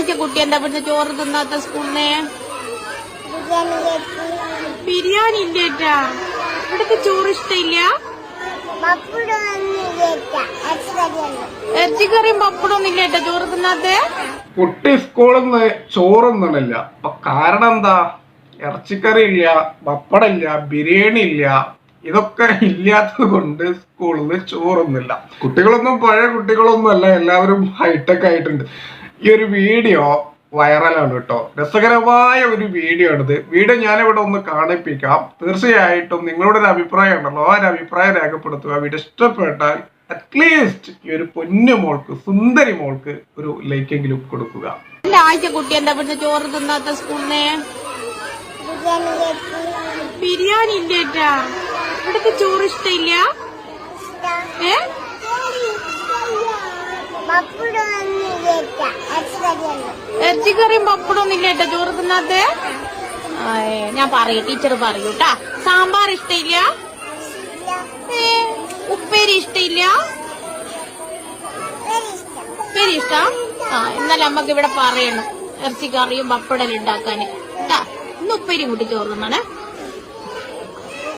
ആഴ്ച കുട്ടി എന്താ ഇവിടുന്ന് ചോറ് തിന്നാത്ത സ്കൂളിനെ? ബിരിയാണി ഇല്ലേട്ടാ ഇവിടുത്തെ ചോറ് ഇഷ്ടമില്ല? ഇറച്ചിക്കറിയും പപ്പടം ഇല്ലേട്ടാ ചോറ് തിന്നാത്തെ? കുട്ടി സ്കൂളിൽ നിന്ന് ചോറൊന്നുമില്ല അപ്പൊ കാരണം എന്താ? ഇറച്ചിക്കറി ഇല്ല പപ്പടമില്ല ബിരിയാണി ഇല്ല. ഇതൊക്കെ ഇല്ലാത്തത് കൊണ്ട് സ്കൂളിൽ നിന്ന് ചോറൊന്നുമില്ല കുട്ടികളൊന്നും പഴയ കുട്ടികളൊന്നും അല്ല എല്ലാവരും ഹൈടെക് ആയിട്ടുണ്ട്. ഈ ഒരു വീഡിയോ വൈറലാണ് കേട്ടോ. രസകരമായ ഒരു വീഡിയോ ആണിത്. വീഡിയോ ഞാനിവിടെ ഒന്ന് കാണിപ്പിക്കാം. തീർച്ചയായിട്ടും നിങ്ങളുടെ ഒരു അഭിപ്രായം ഉണ്ടല്ലോ. ആ ഒരു അഭിപ്രായം രേഖപ്പെടുത്തുക. വീഡിയോ ഇഷ്ടപ്പെട്ടാൽ അറ്റ്ലീസ്റ്റ് ഈ ഒരു പൊന്നു മോൾക്ക് സുന്ദരി മോൾക്ക് ഒരു ലൈക്കെങ്കിലും കൊടുക്കുക. ആഴ്ച കുട്ടി എന്താ ചോറ് തിന്നാത്ത സ്കൂളിന് ബിരിയാണി ഇല്ലേട്ടാ ഇവിടുത്തെ ചോറ് ഇഷ്ടമില്ല? ഏ? അച്ഛനും പപ്പടൊന്നും ഇല്ല കേട്ടോ. ചോറ് തിന്നാത്ത? ഞാൻ പറയൂ ടീച്ചർ പറയൂ ട്ടാ. സാമ്പാർ ഇഷ്ടമില്ല ഏ, ഉപ്പേരി ഇഷ്ടമില്ല ഉപ്പേരി ഇഷ്ട? ആ എന്നാലും അമ്മയ്ക്ക് ഇവിടെ പറയണം ഇറച്ചിക്കറിയും പപ്പടം ഉണ്ടാക്കാന്. ട്ടാ ഇന്ന് ഉപ്പേരി കൂട്ടി ചോറ് തിന്നണേ.